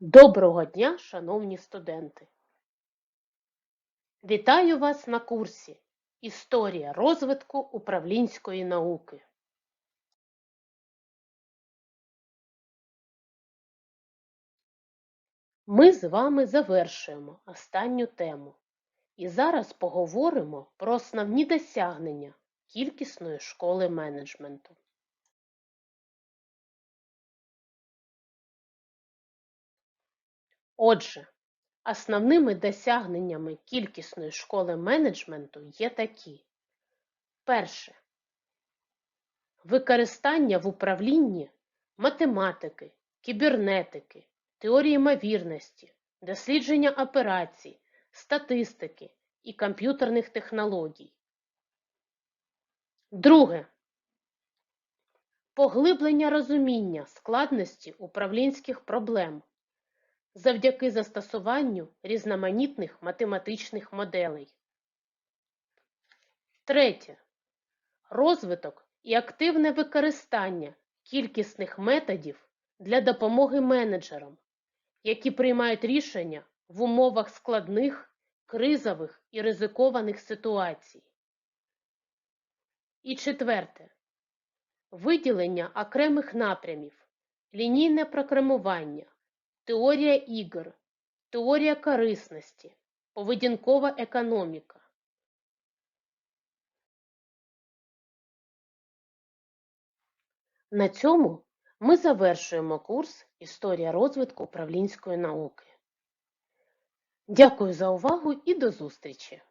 Доброго дня, шановні студенти! Вітаю вас на курсі Історія розвитку управлінської науки. Ми з вами завершуємо останню тему і зараз поговоримо про основні досягнення кількісної школи менеджменту. Отже, основними досягненнями кількісної школи менеджменту є такі. Перше. Використання в управлінні математики, кібернетики, теорії ймовірності, дослідження операцій, статистики і комп'ютерних технологій. Друге. Поглиблення розуміння складності управлінських проблем завдяки застосуванню різноманітних математичних моделей. Третє. Розвиток і активне використання кількісних методів для допомоги менеджерам, які приймають рішення в умовах складних, кризових і ризикованих ситуацій. І четверте. Виділення окремих напрямів, лінійне програмування, теорія ігор, теорія корисності, поведінкова економіка. На цьому ми завершуємо курс Історія розвитку управлінської науки. Дякую за увагу і до зустрічі!